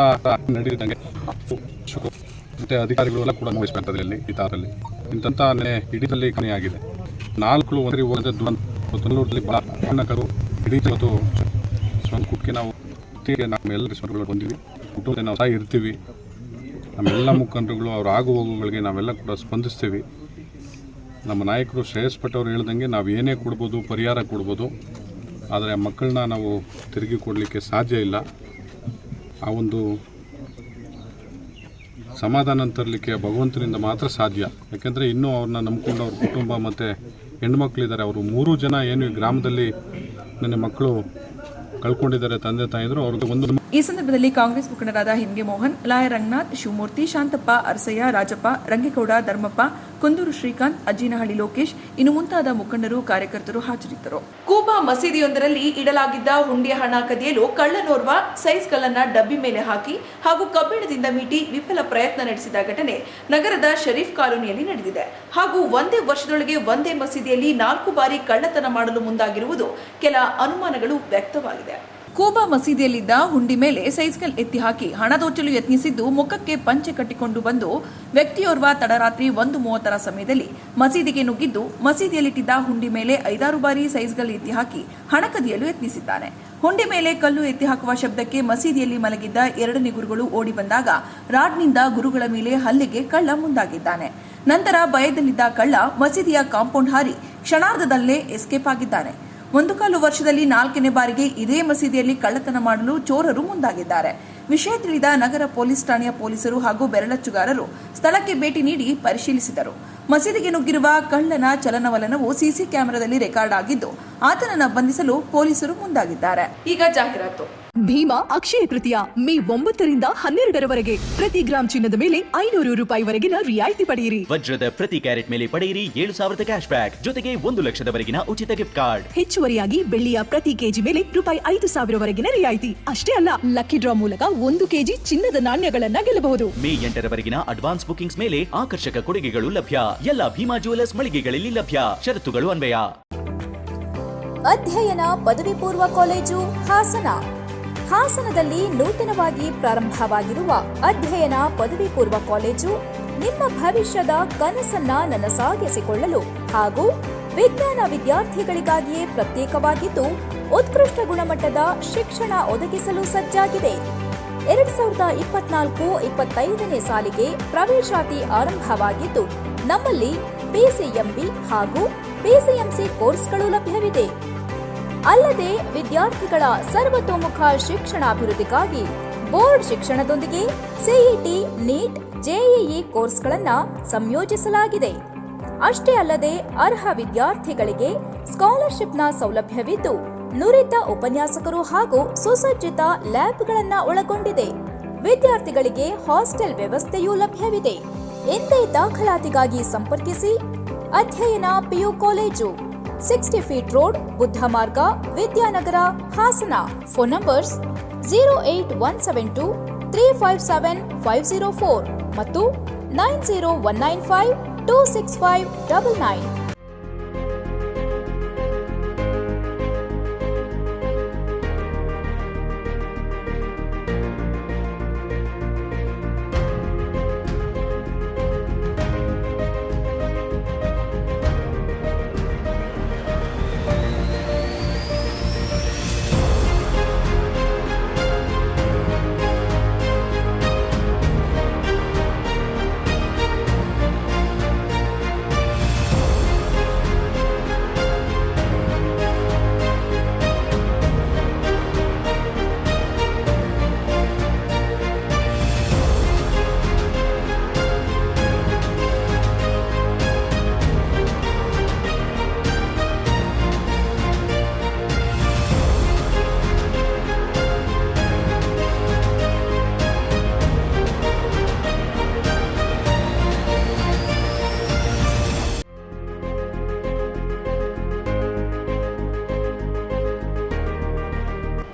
ನಡೆದಿದ್ದಂಗೆ ಮತ್ತು ಅಧಿಕಾರಿಗಳೆಲ್ಲ ಕೂಡ ಮುಗಿಸ್ಬೇಕಂತದ್ರಲ್ಲಿ ಈ ತಾರಲ್ಲಿ ಇಂಥ ಹಿಡಿದಲ್ಲಿ ಕಣಿಯಾಗಿದೆ ನಾಲ್ಕು ಒಂದರಿ ಹೋದ ತುಳುವೂರಲ್ಲಿ ಭಾಳ ಸಣ್ಣಕರು ಇಡೀ ಇವತ್ತು ಒಂದು ಕುಕ್ಕೆ ನಾವು ನಮ್ಮ ನಮ್ಮೆಲ್ಲ ರಿಸೋರ್ಟ್ಗಳು ಬಂದಿವಿ. ಕುಟುಂಬದಲ್ಲಿ ನಾವು ಸಹ ಇರ್ತೀವಿ. ನಮ್ಮೆಲ್ಲ ಮುಖಂಡರುಗಳು, ಅವ್ರ ಆಗು ಹೋಗುಗಳಿಗೆ ನಾವೆಲ್ಲ ಕೂಡ ಸ್ಪಂದಿಸ್ತೀವಿ. ನಮ್ಮ ನಾಯಕರು ಶ್ರೇಯಸ್ ಭಟ್ ಹೇಳ್ದಂಗೆ ನಾವು ಏನೇ ಕೊಡ್ಬೋದು, ಪರಿಹಾರ ಕೊಡ್ಬೋದು. ಆದರೆ ಮಕ್ಕಳನ್ನ ನಾವು ತಿರುಗಿ ಕೊಡಲಿಕ್ಕೆ ಸಾಧ್ಯ ಇಲ್ಲ. ಆ ಒಂದು ಸಮಾಧಾನ ತರಲಿಕ್ಕೆ ಭಗವಂತನಿಂದ ಮಾತ್ರ ಸಾಧ್ಯ. ಯಾಕೆಂದರೆ ಇನ್ನೂ ಅವ್ರನ್ನ ನಂಬ್ಕೊಂಡು ಅವ್ರ ಕುಟುಂಬ ಮತ್ತು ಹೆಣ್ಮಕ್ಳಿದ್ದಾರೆ ಅವರು ಮೂರು ಜನ ಏನು ಈ ಗ್ರಾಮದಲ್ಲಿ ನನ್ನ ಮಕ್ಕಳು ಕಳ್ಕೊಂಡಿದ್ದಾರೆ ತಂದೆ ತಾಯಿದ್ರು ಅವ್ರಿಗೆ ಒಂದು ಈ ಸಂದರ್ಭದಲ್ಲಿ ಕಾಂಗ್ರೆಸ್ ಮುಖಂಡರಾದ ಹಿಂಗೆ ಮೋಹನ್ ಲಾಯ ರಂಗನಾಥ್, ಶಿವಮೂರ್ತಿ, ಶಾಂತಪ್ಪ, ಅರಸಯ್ಯ, ರಾಜಪ್ಪ, ರಂಗೇಗೌಡ, ಧರ್ಮಪ್ಪ, ಕುಂದೂರು ಶ್ರೀಕಾಂತ್ ಅಜ್ಜಿನಹಳ್ಳಿ ಲೋಕೇಶ್, ಇನ್ನು ಮುಂತಾದ ಮುಖಂಡರು, ಕಾರ್ಯಕರ್ತರು ಹಾಜರಿದ್ದರು. ಕೂಬಾ ಮಸೀದಿಯೊಂದರಲ್ಲಿ ಇಡಲಾಗಿದ್ದ ಹುಂಡಿಯ ಹಣ ಕದಿಯಲು ಕಳ್ಳನೋರ್ವ ಸೈಜ್ ಕಲ್ಲನ್ನ ಡಬ್ಬಿ ಮೇಲೆ ಹಾಕಿ ಹಾಗೂ ಕಬ್ಬಿಣದಿಂದ ಮೀಟಿ ವಿಫಲ ಪ್ರಯತ್ನ ನಡೆಸಿದ ಘಟನೆ ನಗರದ ಶರೀಫ್ ಕಾಲೋನಿಯಲ್ಲಿ ನಡೆದಿದೆ. ಹಾಗೂ ಒಂದೇ ವರ್ಷದೊಳಗೆ ಒಂದೇ ಮಸೀದಿಯಲ್ಲಿ ನಾಲ್ಕು ಬಾರಿ ಕಳ್ಳತನ ಮಾಡಲು ಮುಂದಾಗಿರುವುದು ಕೆಲ ಅನುಮಾನಗಳು ವ್ಯಕ್ತವಾಗಿದೆ. ಕೂಬಾ ಮಸೀದಿಯಲ್ಲಿದ್ದ ಹುಂಡಿ ಮೇಲೆ ಸೈಜ್ಗಲ್ ಎತ್ತಿ ಹಾಕಿ ಹಣ ದೋಚಲು ಯತ್ನಿಸಿದ್ದು ಮುಖಕ್ಕೆ ಪಂಚೆ ಕಟ್ಟಿಕೊಂಡು ಬಂದು ವ್ಯಕ್ತಿಯೋರ್ವ ತಡರಾತ್ರಿ ಒಂದು ಮೂವತ್ತರ ಸಮಯದಲ್ಲಿ ಮಸೀದಿಗೆ ನುಗ್ಗಿದ್ದು ಮಸೀದಿಯಲ್ಲಿಟ್ಟಿದ್ದ ಹುಂಡಿ ಮೇಲೆ ಐದಾರು ಬಾರಿ ಸೈಜ್ಗಲ್ ಎತ್ತಿ ಹಾಕಿ ಹಣ ಕದಿಯಲು ಯತ್ನಿಸಿದ್ದಾನೆ. ಹುಂಡಿ ಮೇಲೆ ಕಲ್ಲು ಎತ್ತಿ ಹಾಕುವ ಶಬ್ದಕ್ಕೆ ಮಸೀದಿಯಲ್ಲಿ ಮಲಗಿದ್ದ ಎರಡು ನಿಗುರುಗಳು ಓಡಿ ಬಂದಾಗ ರಾಡ್ನಿಂದ ಗುರುಗಳ ಮೇಲೆ ಹಲ್ಲಿಗೆ ಕಳ್ಳ ಮುಂದಾಗಿದ್ದಾನೆ. ನಂತರ ಭಯದಲ್ಲಿದ್ದ ಕಳ್ಳ ಮಸೀದಿಯ ಕಾಂಪೌಂಡ್ ಹಾರಿ ಕ್ಷಣಾರ್ಧದಲ್ಲೇ ಎಸ್ಕೇಪ್ ಆಗಿದ್ದಾನೆ. ಒಂದು ಕಾಲು ವರ್ಷದಲ್ಲಿ ನಾಲ್ಕನೇ ಬಾರಿಗೆ ಇದೇ ಮಸೀದಿಯಲ್ಲಿ ಕಳ್ಳತನ ಮಾಡಲು ಚೋರರು ಮುಂದಾಗಿದ್ದಾರೆ. ವಿಷಯ ತಿಳಿದ ನಗರ ಪೊಲೀಸ್ ಠಾಣೆಯ ಪೊಲೀಸರು ಹಾಗೂ ಬೆರಳಚ್ಚುಗಾರರು ಸ್ಥಳಕ್ಕೆ ಭೇಟಿ ನೀಡಿ ಪರಿಶೀಲಿಸಿದರು. ಮಸೀದಿಗೆ ನುಗ್ಗಿರುವ ಕಳ್ಳನ ಚಲನವಲನವು ಸಿಸಿ ಕ್ಯಾಮೆರಾದಲ್ಲಿ ರೆಕಾರ್ಡ್ ಆಗಿದ್ದು, ಆತನನ್ನು ಬಂಧಿಸಲು ಪೊಲೀಸರು ಮುಂದಾಗಿದ್ದಾರೆ. ಈಗ ಜಾಹೀರಾತು. ಭೀಮಾ ಅಕ್ಷಯ ತೃತೀಯ ಮೇ ಒಂಬತ್ತರಿಂದ ಹನ್ನೆರಡರವರೆಗೆ. ಪ್ರತಿ ಗ್ರಾಮ್ ಚಿನ್ನದ ಮೇಲೆ ಐನೂರು ರೂಪಾಯಿವರೆಗಿನ ರಿಯಾಯಿತಿ ಪಡೆಯಿರಿ. ವಜ್ರದ ಪ್ರತಿ ಕ್ಯಾರೆಟ್ ಮೇಲೆ ಪಡೆಯಿರಿ ಏಳು ಸಾವಿರದ ಕ್ಯಾಶ್ ಬ್ಯಾಕ್. ಜೊತೆಗೆ ಒಂದು ಲಕ್ಷದವರೆಗಿನ ಉಚಿತ ಗಿಫ್ಟ್ ಕಾರ್ಡ್. ಹೆಚ್ಚುವರಿಯಾಗಿ ಬೆಳ್ಳಿಯ ಪ್ರತಿ ಕೆಜಿ ಮೇಲೆ ರೂಪಾಯಿ ಐದು ಸಾವಿರವರೆಗಿನ ರಿಯಾಯಿತಿ. ಅಷ್ಟೇ ಅಲ್ಲ ಲಕ್ಕಿ ಡ್ರಾ ಮೂಲಕ ಒಂದು ಕೆಜಿ ಚಿನ್ನದ ನಾಣ್ಯಗಳನ್ನ ಗೆಲ್ಲಬಹುದು. ಮೇ ಎಂಟರವರೆಗಿನ ಅಡ್ವಾನ್ಸ್ ಬುಕಿಂಗ್ಸ್ ಮೇಲೆ ಆಕರ್ಷಕ ಕೊಡುಗೆಗಳು ಲಭ್ಯ. ಎಲ್ಲ ಭೀಮಾ ಜುವೆಲರ್ಸ್ ಮಳಿಗೆಗಳಲ್ಲಿ ಲಭ್ಯ. ಷರತ್ತುಗಳು ಅನ್ವಯ. ಅಧ್ಯಯನ ಪದವಿ ಪೂರ್ವ ಕಾಲೇಜು ಹಾಸನ. ಹಾಸನದಲ್ಲಿ ನೂತನವಾಗಿ ಪ್ರಾರಂಭವಾಗಿರುವ ಅಧ್ಯಯನ ಪದವಿ ಪೂರ್ವ ಕಾಲೇಜು ನಿಮ್ಮ ಭವಿಷ್ಯದ ಕನಸನ್ನ ನನಸಾಗಿಸಿಕೊಳ್ಳಲು ಹಾಗೂ ವಿಜ್ಞಾನ ವಿದ್ಯಾರ್ಥಿಗಳಿಗಾಗಿಯೇ ಪ್ರತ್ಯೇಕವಾಗಿದ್ದು ಉತ್ಕೃಷ್ಟ ಗುಣಮಟ್ಟದ ಶಿಕ್ಷಣ ಒದಗಿಸಲು ಸಜ್ಜಾಗಿದೆ. ಎರಡ್ ಸಾವಿರದ ಇಪ್ಪತ್ನಾಲ್ಕು ಇಪ್ಪತ್ತೈದನೇ ಸಾಲಿಗೆ ಪ್ರವೇಶಾತಿ ಆರಂಭವಾಗಿದ್ದು, ನಮ್ಮಲ್ಲಿ ಪಿಸಿಎಂಬಿ ಹಾಗೂ ಪಿಸಿಎಂಸಿ ಕೋರ್ಸ್ಗಳು ಲಭ್ಯವಿದೆ. ಅಲ್ಲದೆ ವಿದ್ಯಾರ್ಥಿಗಳ ಸರ್ವತೋಮುಖ ಶಿಕ್ಷಣಾಭಿವೃದ್ಧಿಗಾಗಿ ಬೋರ್ಡ್ ಶಿಕ್ಷಣದೊಂದಿಗೆ ಸಿಇಟಿ ನೀಟ್ ಜೆಇಇ ಕೋರ್ಸ್ಗಳನ್ನು ಸಂಯೋಜಿಸಲಾಗಿದೆ. ಅಷ್ಟೇ ಅಲ್ಲದೆ ಅರ್ಹ ವಿದ್ಯಾರ್ಥಿಗಳಿಗೆ ಸ್ಕಾಲರ್ಶಿಪ್ನ ಸೌಲಭ್ಯವಿದ್ದು ನುರಿತ ಉಪನ್ಯಾಸಕರು ಹಾಗೂ ಸುಸಜ್ಜಿತ ಲ್ಯಾಬ್ಗಳನ್ನು ಒಳಗೊಂಡಿದೆ. ವಿದ್ಯಾರ್ಥಿಗಳಿಗೆ ಹಾಸ್ಟೆಲ್ ವ್ಯವಸ್ಥೆಯೂ ಲಭ್ಯವಿದೆ. ಎಂದೇ ದಾಖಲಾತಿಗಾಗಿ ಸಂಪರ್ಕಿಸಿ Adhyayana PU college. Sixty feet road, Buddha Marg, Vidyanagar, Hassan. Phone numbers zero eight one seven two three five seven five zero four ಮತ್ತು nine zero one nine five two six five double nine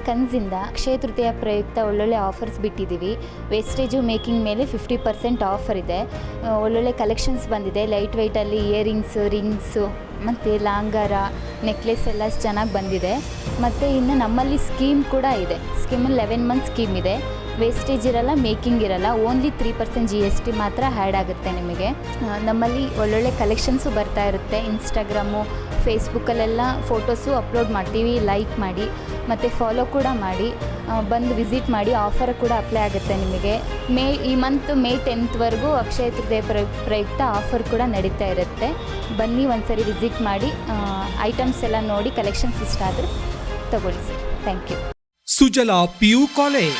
ಕನ್ಸಿಂದ Akshaya Tritiya ಪ್ರಯುಕ್ತ ಒಳ್ಳೊಳ್ಳೆ offers ಬಿಟ್ಟಿದ್ದೀವಿ. Wastage making ಮೇಲೆ fifty percent offer ಇದೆ. ಒಳ್ಳೊಳ್ಳೆ collections ಬಂದಿದೆ. Light ವೆಯ್ಟಲ್ಲಿ earrings rings ಮತ್ತು ಲಾಂಗಾರ necklace ಎಲ್ಲ ಚೆನ್ನಾಗಿ ಬಂದಿದೆ. ಮತ್ತು ಇನ್ನು ನಮ್ಮಲ್ಲಿ ಸ್ಕೀಮ್ ಕೂಡ ಇದೆ. ಸ್ಕೀಮಲ್ಲಿ ಲೆವೆನ್ ಮಂತ್ ಸ್ಕೀಮ್ ಇದೆ. ವೇಸ್ಟೇಜ್ ಇರಲ್ಲ ಮೇಕಿಂಗ್ ಇರಲ್ಲ. Only three percent G S T ಮಾತ್ರ ಆ್ಯಡ್ ಆಗುತ್ತೆ ನಿಮಗೆ. ನಮ್ಮಲ್ಲಿ ಒಳ್ಳೊಳ್ಳೆ ಕಲೆಕ್ಷನ್ಸು ಬರ್ತಾ ಇರುತ್ತೆ. ಇನ್ಸ್ಟಾಗ್ರಾಮು ಫೇಸ್ಬುಕ್ಕಲ್ಲೆಲ್ಲ ಫೋಟೋಸು ಅಪ್ಲೋಡ್ ಮಾಡ್ತೀವಿ ಲೈಕ್ ಮಾಡಿ, ಮತ್ತು ಫಾಲೋ ಕೂಡ ಮಾಡಿ ಬಂದು ವಿಸಿಟ್ ಮಾಡಿ ಆಫರ್ ಕೂಡ ಅಪ್ಲೈ ಆಗುತ್ತೆ ನಿಮಗೆ. ಮೇ, ಈ ಮಂತ್ ಮೇ ಟೆಂತ್ವರೆಗೂ ಅಕ್ಷಯ ತೃತೀಯ ಪ್ರ, ಪ್ರಯುಕ್ತ ಆಫರ್ ಕೂಡ ನಡೀತಾ ಇರುತ್ತೆ. ಬನ್ನಿ ಒಂದ್ಸರಿ ವಿಸಿಟ್ ಮಾಡಿ ಐಟಮ್ಸ್ ಎಲ್ಲ ನೋಡಿ ಕಲೆಕ್ಷನ್ಸ್ ಇಷ್ಟ ಆದರೆ ತಗೊಳ್ಳಿ sir thank you Sujala PU college.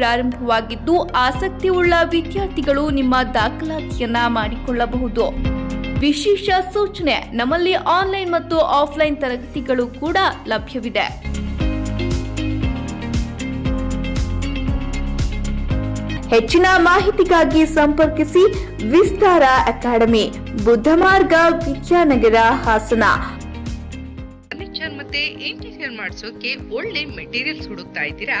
ಪ್ರಾರಂಭವಾಗಿದ್ದು ಆಸಕ್ತಿಯುಳ್ಳ ವಿದ್ಯಾರ್ಥಿಗಳು ನಿಮ್ಮ ದಾಖಲಾತಿಯನ್ನ ಮಾಡಿಕೊಳ್ಳಬಹುದು. ವಿಶೇಷ ಸೂಚನೆ ನಮ್ಮಲ್ಲಿ ಆನ್ಲೈನ್ ಮತ್ತು ಆಫ್ಲೈನ್ ತರಗತಿಗಳು ಕೂಡ ಲಭ್ಯವಿದೆ. ಹೆಚ್ಚಿನ ಮಾಹಿತಿಗಾಗಿ ಸಂಪರ್ಕಿಸಿ ವಿಸ್ತಾರ ಅಕಾಡೆಮಿ, ಬುದ್ಧಮಾರ್ಗ ವಿದ್ಯಾನಗರ ಹಾಸನ. ಫರ್ನಿಚರ್ ಮತ್ತೆ ಇಂಟೀರಿಯರ್ ಮಾಡಿಸೋಕೆ ಒಳ್ಳೆ ಮೆಟೀರಿಯಲ್ಸ್ ಹುಡುಕ್ತಾ ಇದ್ದೀರಾ?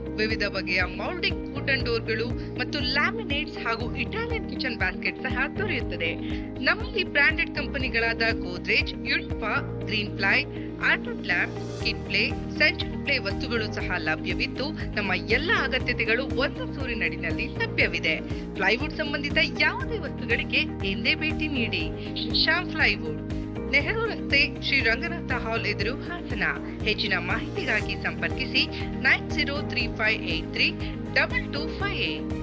ವಿವಿಧ ಬಗೆಯ ಮೌಲ್ಡಿಂಗ್ ವುಡನ್ ಡೋರ್ಗಳು ಮತ್ತು ಲ್ಯಾಮಿನೇಟ್ಸ್ ಹಾಗೂ ಇಟಾಲಿಯನ್ ಕಿಚನ್ ಬ್ಯಾಸ್ಕೆಟ್ ಸಹ ದೊರೆಯುತ್ತದೆ. ನಮ್ಮಲ್ಲಿ ಬ್ರಾಂಡೆಡ್ ಕಂಪನಿಗಳಾದ ಗೋದ್ರೇಜ್ ಯುಡ್ಪಾ ಗ್ರೀನ್ ಪ್ಲೈ ಆರ್ಟನ್ ಲ್ಯಾಬ್ ಕಿಟ್ ಪ್ಲೇ ಸೆಂಚುರಿ ಪ್ಲೇ ವಸ್ತುಗಳು ಸಹ ಲಭ್ಯವಿದ್ದು ನಮ್ಮ ಎಲ್ಲ ಅಗತ್ಯತೆಗಳು ಒಂದು ಸೂರಿನಡಿನಲ್ಲಿ ಲಭ್ಯವಿದೆ. ಪ್ಲೈವುಡ್ ಸಂಬಂಧಿತ ಯಾವುದೇ ವಸ್ತುಗಳಿಗೆ ಎಂದೇ ಭೇಟಿ ನೀಡಿ. ಶ್ಯಾಮ್ ಪ್ಲೈವುಡ್ ನೆಹರು ರಸ್ತೆ ಶ್ರೀ ರಂಗನಾಥ ಹಾಲ್ ಎದುರು ಹಾಸನ. ಹೆಚ್ಚಿನ ಮಾಹಿತಿಗಾಗಿ ಸಂಪರ್ಕಿಸಿ nine zero three five eight three double two five eight.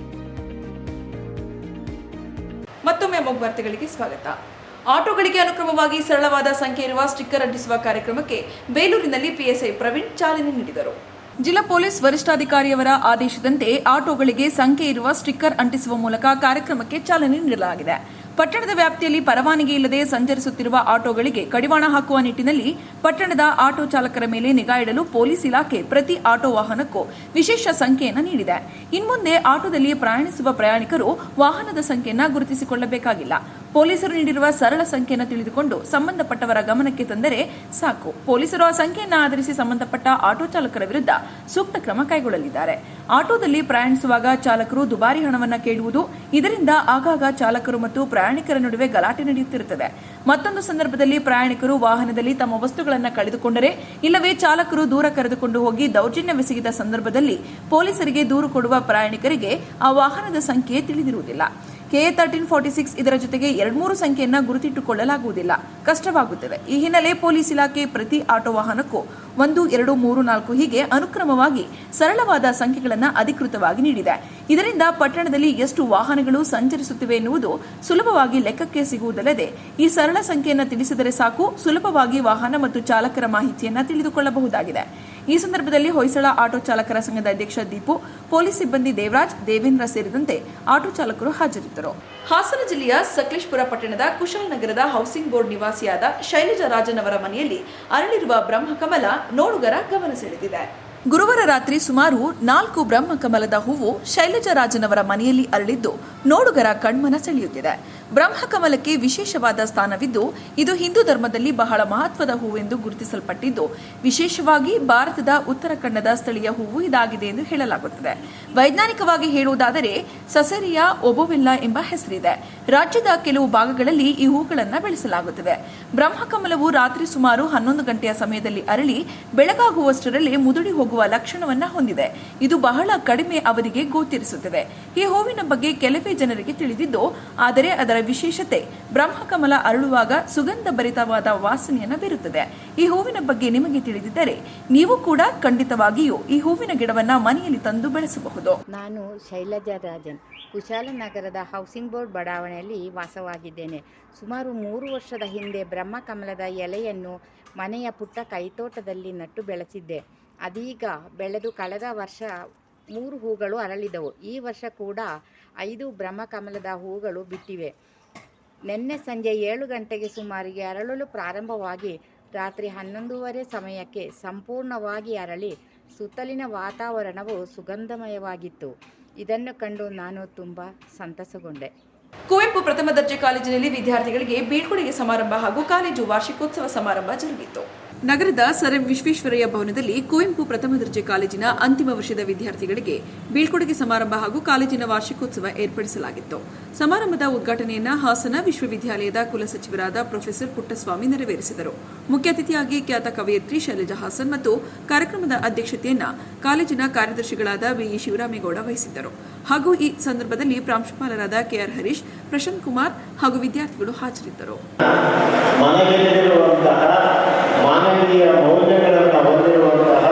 ಮತ್ತೊಮ್ಮೆ ವಾರ್ತೆಗಳಿಗೆ ಸ್ವಾಗತ. ಆಟೋಗಳಿಗೆ ಅನುಕ್ರಮವಾಗಿ ಸರಳವಾದ ಸಂಖ್ಯೆ ಇರುವ ಸ್ಟಿಕ್ಕರ್ ಅಂಟಿಸುವ ಕಾರ್ಯಕ್ರಮಕ್ಕೆ ಬೇಲೂರಿನಲ್ಲಿ ಪಿಎಸ್ಐ ಪ್ರವೀಣ್ ಚಾಲನೆ ನೀಡಿದರು. ಜಿಲ್ಲಾ ಪೊಲೀಸ್ ವರಿಷ್ಠಾಧಿಕಾರಿಯವರ ಆದೇಶದಂತೆ ಆಟೋಗಳಿಗೆ ಸಂಖ್ಯೆ ಇರುವ ಸ್ಟಿಕ್ಕರ್ ಅಂಟಿಸುವ ಮೂಲಕ ಕಾರ್ಯಕ್ರಮಕ್ಕೆ ಚಾಲನೆ ನೀಡಲಾಗಿದೆ. ಪಟ್ಟಣದ ವ್ಯಾಪ್ತಿಯಲ್ಲಿ ಪರವಾನಗಿ ಇಲ್ಲದೆ ಸಂಚರಿಸುತ್ತಿರುವ ಆಟೋಗಳಿಗೆ ಕಡಿವಾಣ ಹಾಕುವ ನಿಟ್ಟಿನಲ್ಲಿ ಪಟ್ಟಣದ ಆಟೋ ಚಾಲಕರ ಮೇಲೆ ನಿಗಾ ಇಡಲು ಪೊಲೀಸ್ ಇಲಾಖೆ ಪ್ರತಿ ಆಟೋ ವಾಹನಕ್ಕೂ ವಿಶೇಷ ಸಂಖ್ಯೆಯನ್ನು ನೀಡಿದೆ. ಇನ್ಮುಂದೆ ಆಟೋದಲ್ಲಿ ಪ್ರಯಾಣಿಸುವ ಪ್ರಯಾಣಿಕರು ವಾಹನದ ಸಂಖ್ಯೆಯನ್ನು ಗುರುತಿಸಿಕೊಳ್ಳಬೇಕಾಗಿಲ್ಲ. ಪೊಲೀಸರು ನೀಡಿರುವ ಸರಳ ಸಂಖ್ಯೆಯನ್ನು ತಿಳಿದುಕೊಂಡು ಸಂಬಂಧಪಟ್ಟವರ ಗಮನಕ್ಕೆ ತಂದರೆ ಸಾಕು. ಪೊಲೀಸರು ಆ ಸಂಖ್ಯೆಯನ್ನು ಆಧರಿಸಿ ಸಂಬಂಧಪಟ್ಟ ಆಟೋ ಚಾಲಕರ ವಿರುದ್ಧ ಸೂಕ್ತ ಕ್ರಮ ಕೈಗೊಳ್ಳಲಿದ್ದಾರೆ. ಆಟೋದಲ್ಲಿ ಪ್ರಯಾಣಿಸುವಾಗ ಚಾಲಕರು ದುಬಾರಿ ಹಣವನ್ನು ಕೇಳುವುದು, ಇದರಿಂದ ಆಗಾಗ ಚಾಲಕರು ಮತ್ತು ಪ್ರಯಾಣಿಕರ ನಡುವೆ ಗಲಾಟೆ ನಡೆಯುತ್ತಿರುತ್ತದೆ. ಮತ್ತೊಂದು ಸಂದರ್ಭದಲ್ಲಿ ಪ್ರಯಾಣಿಕರು ವಾಹನದಲ್ಲಿ ತಮ್ಮ ವಸ್ತುಗಳನ್ನು ಕಳೆದುಕೊಂಡರೆ, ಇಲ್ಲವೇ ಚಾಲಕರು ದೂರ ಕರೆದುಕೊಂಡು ಹೋಗಿ ದೌರ್ಜನ್ಯವೆಸಗಿದ ಸಂದರ್ಭದಲ್ಲಿ ಪೊಲೀಸರಿಗೆ ದೂರು ಕೊಡುವ ಪ್ರಯಾಣಿಕರಿಗೆ ಆ ವಾಹನದ ಸಂಖ್ಯೆ ತಿಳಿದಿರುವುದಿಲ್ಲ. ಕೆ ತರ್ಟೀನ್ ಫಾರ್ಟಿ ಸಿಕ್ಸ್ ಇದರ ಜೊತೆಗೆ ಎರಡ್ಮೂರು ಸಂಖ್ಯೆಯನ್ನು ಗುರುತಿಟ್ಟುಕೊಳ್ಳಲಾಗುವುದಿಲ್ಲ. ಕಷ್ಟವಾಗುತ್ತದೆ. ಈ ಹಿನ್ನೆಲೆ ಪೊಲೀಸ್ ಇಲಾಖೆ ಪ್ರತಿ ಆಟೋ ವಾಹನಕ್ಕೂ ಒಂದು, ಎರಡು, ಮೂರು, ನಾಲ್ಕು ಹೀಗೆ ಅನುಕ್ರಮವಾಗಿ ಸರಳವಾದ ಸಂಖ್ಯೆಗಳನ್ನು ಅಧಿಕೃತವಾಗಿ ನೀಡಿದೆ. ಇದರಿಂದ ಪಟ್ಟಣದಲ್ಲಿ ಎಷ್ಟು ವಾಹನಗಳು ಸಂಚರಿಸುತ್ತಿವೆ ಎನ್ನುವುದು ಸುಲಭವಾಗಿ ಲೆಕ್ಕಕ್ಕೆ ಸಿಗುವುದಲ್ಲದೆ, ಈ ಸರಳ ಸಂಖ್ಯೆಯನ್ನು ತಿಳಿಸಿದರೆ ಸಾಕು, ಸುಲಭವಾಗಿ ವಾಹನ ಮತ್ತು ಚಾಲಕರ ಮಾಹಿತಿಯನ್ನು ತಿಳಿದುಕೊಳ್ಳಬಹುದಾಗಿದೆ. ಈ ಸಂದರ್ಭದಲ್ಲಿ ಹೊಯ್ಸಳ ಆಟೋ ಚಾಲಕರ ಸಂಘದ ಅಧ್ಯಕ್ಷ ದೀಪು, ಪೊಲೀಸ್ ಸಿಬ್ಬಂದಿ ದೇವರಾಜ್, ದೇವೇಂದ್ರ ಸೇರಿದಂತೆ ಆಟೋ ಚಾಲಕರು ಹಾಜರಿದ್ದರು. ಹಾಸನ ಜಿಲ್ಲೆಯ ಸಕಲೇಶ್ಪುರ ಪಟ್ಟಣದ ಕುಶಾಲನಗರದ ಹೌಸಿಂಗ್ ಬೋರ್ಡ್ ನಿವಾಸಿಯಾದ ಶೈಲಜಾ ರಾಜನ್ ಮನೆಯಲ್ಲಿ ಅರಳಿರುವ ಬ್ರಹ್ಮಕಮಲ ನೋಡುಗರ ಗಮನ ಸೆಳೆದಿದೆ. ಗುರುವಾರ ರಾತ್ರಿ ಸುಮಾರು ನಾಲ್ಕು ಬ್ರಹ್ಮಕಮಲದ ಹೂವು ಶೈಲಜಾ ರಾಜನವರ ಮನೆಯಲ್ಲಿ ಅರಳಿದ್ದು ನೋಡುಗರ ಕಣ್ಮನ ಸೆಳೆಯುತ್ತಿದೆ. ಬ್ರಹ್ಮಕಮಲಕ್ಕೆ ವಿಶೇಷವಾದ ಸ್ಥಾನವಿದ್ದು, ಇದು ಹಿಂದೂ ಧರ್ಮದಲ್ಲಿ ಬಹಳ ಮಹತ್ವದ ಹೂವೆಂದು ಗುರುತಿಸಲ್ಪಟ್ಟಿದ್ದು. ವಿಶೇಷವಾಗಿ ಭಾರತದ ಉತ್ತರ ಕನ್ನಡದ ಸ್ಥಳೀಯ ಹೂವು ಇದಾಗಿದೆ ಎಂದು ಹೇಳಲಾಗುತ್ತದೆ. ವೈಜ್ಞಾನಿಕವಾಗಿ ಹೇಳುವುದಾದರೆ, ಸಸರಿಯಾ ಒಬೋವಿಲ್ಲಾ ಎಂಬ ಹೆಸರಿದೆ. ರಾಜ್ಯದ ಕೆಲವು ಭಾಗಗಳಲ್ಲಿ ಈ ಹೂಗಳನ್ನು ಬೆಳೆಸಲಾಗುತ್ತದೆ. ಬ್ರಹ್ಮಕಮಲವು ರಾತ್ರಿ ಸುಮಾರು ಹನ್ನೊಂದು ಗಂಟೆಯ ಸಮಯದಲ್ಲಿ ಅರಳಿ, ಬೆಳಗಾಗುವಷ್ಟರಲ್ಲಿ ಮುದುಡಿ ಹೋಗುವ ಲಕ್ಷಣವನ್ನ ಹೊಂದಿದೆ. ಇದು ಬಹಳ ಕಡಿಮೆ ಅವಧಿಗೆ ಗೋಚರಿಸುತ್ತದೆ. ಈ ಹೂವಿನ ಬಗ್ಗೆ ಕೆಲವೇ ಜನರಿಗೆ ತಿಳಿದಿದ್ದು, ಆದರೆ ಅದರ ವಿಶೇಷತೆ. ಬ್ರಹ್ಮಕಮಲ ಅರಳುವಾಗ ಸುಗಂಧ ಭರಿತವಾದ ವಾಸನೆಯನ್ನು ಬೀರುತ್ತದೆ. ಈ ಹೂವಿನ ಬಗ್ಗೆ ನಿಮಗೆ ತಿಳಿದಿದ್ದರೆ ನೀವು ಕೂಡ ಖಂಡಿತವಾಗಿಯೂ ಈ ಹೂವಿನ ಗಿಡವನ್ನು ಮನೆಯಲ್ಲಿ ತಂದು ಬೆಳೆಸಬಹುದು. ನಾನು ಶೈಲಜಾ ರಾಜನ್ ಕುಶಾಲನಗರದ ಹೌಸಿಂಗ್ ಬೋರ್ಡ್ ಬಡಾವಣೆಯಲ್ಲಿ ವಾಸವಾಗಿದ್ದೇನೆ. ಸುಮಾರು ಮೂರು ವರ್ಷದ ಹಿಂದೆ ಬ್ರಹ್ಮಕಮಲದ ಎಲೆಯನ್ನು ಮನೆಯ ಪುಟ್ಟ ಕೈತೋಟದಲ್ಲಿ ನಟ್ಟು ಬೆಳೆಸಿದ್ದೆ. ಅದೀಗ ಬೆಳೆದು ಕಳೆದ ವರ್ಷ ಮೂರು ಹೂಗಳು ಅರಳಿದವು. ಈ ವರ್ಷ ಕೂಡ ಐದು ಬ್ರಹ್ಮಕಮಲದ ಹೂಗಳು ಬಿಟ್ಟಿವೆ. ನಿನ್ನೆ ಸಂಜೆ ಏಳು ಗಂಟೆಗೆ ಸುಮಾರಿಗೆ ಅರಳಲು ಪ್ರಾರಂಭವಾಗಿ ರಾತ್ರಿ ಹನ್ನೊಂದೂವರೆ ಸಮಯಕ್ಕೆ ಸಂಪೂರ್ಣವಾಗಿ ಅರಳಿ ಸುತ್ತಲಿನ ವಾತಾವರಣವು ಸುಗಂಧಮಯವಾಗಿತ್ತು. ಇದನ್ನು ಕಂಡು ನಾನು ತುಂಬ ಸಂತಸಗೊಂಡೆ. ಕುವೆಂಪು ಪ್ರಥಮ ದರ್ಜೆ ಕಾಲೇಜಿನಲ್ಲಿ ವಿದ್ಯಾರ್ಥಿಗಳಿಗೆ ಬೀಳ್ಕೊಡುಗೆ ಸಮಾರಂಭ ಹಾಗೂ ಕಾಲೇಜು ವಾರ್ಷಿಕೋತ್ಸವ ಸಮಾರಂಭ ಜರುಗಿತು. ನಗರದ ಸರ್ ಎಂ ವಿಶ್ವೇಶ್ವರಯ್ಯ ಭವನದಲ್ಲಿ ಕುವೆಂಪು ಪ್ರಥಮ ದರ್ಜೆ ಕಾಲೇಜಿನ ಅಂತಿಮ ವರ್ಷದ ವಿದ್ಯಾರ್ಥಿಗಳಿಗೆ ಬೀಳ್ಕೊಡುಗೆ ಸಮಾರಂಭ ಹಾಗೂ ಕಾಲೇಜಿನ ವಾರ್ಷಿಕೋತ್ಸವ ಏರ್ಪಡಿಸಲಾಗಿತ್ತು. ಸಮಾರಂಭದ ಉದ್ಘಾಟನೆಯನ್ನ ಹಾಸನ ವಿಶ್ವವಿದ್ಯಾಲಯದ ಕುಲಸಚಿವರಾದ ಪ್ರೊಫೆಸರ್ ಪುಟ್ಟಸ್ವಾಮಿ ನೆರವೇರಿಸಿದರು. ಮುಖ್ಯ ಅತಿಥಿಯಾಗಿ ಖ್ಯಾತ ಕವಯತ್ರಿ ಶೈಲಜಾ ಹಾಸನ್ ಮತ್ತು ಕಾರ್ಯಕ್ರಮದ ಅಧ್ಯಕ್ಷತೆಯನ್ನ ಕಾಲೇಜಿನ ಕಾರ್ಯದರ್ಶಿಗಳಾದ ಬಿಇ ಶಿವರಾಮೇಗೌಡ ವಹಿಸಿದ್ದರು. ಹಾಗೂ ಈ ಸಂದರ್ಭದಲ್ಲಿ ಪ್ರಾಂಶುಪಾಲರಾದ ಕೆಆರ್ ಹರೀಶ್, ಪ್ರಶಾಂತ್ ಕುಮಾರ್ ಹಾಗೂ ವಿದ್ಯಾರ್ಥಿಗಳು ಹಾಜರಿದ್ದರು. ಮಾನವೀಯ ಮೌಲ್ಯಗಳನ್ನು ಹೊಂದಿರುವಂತಹ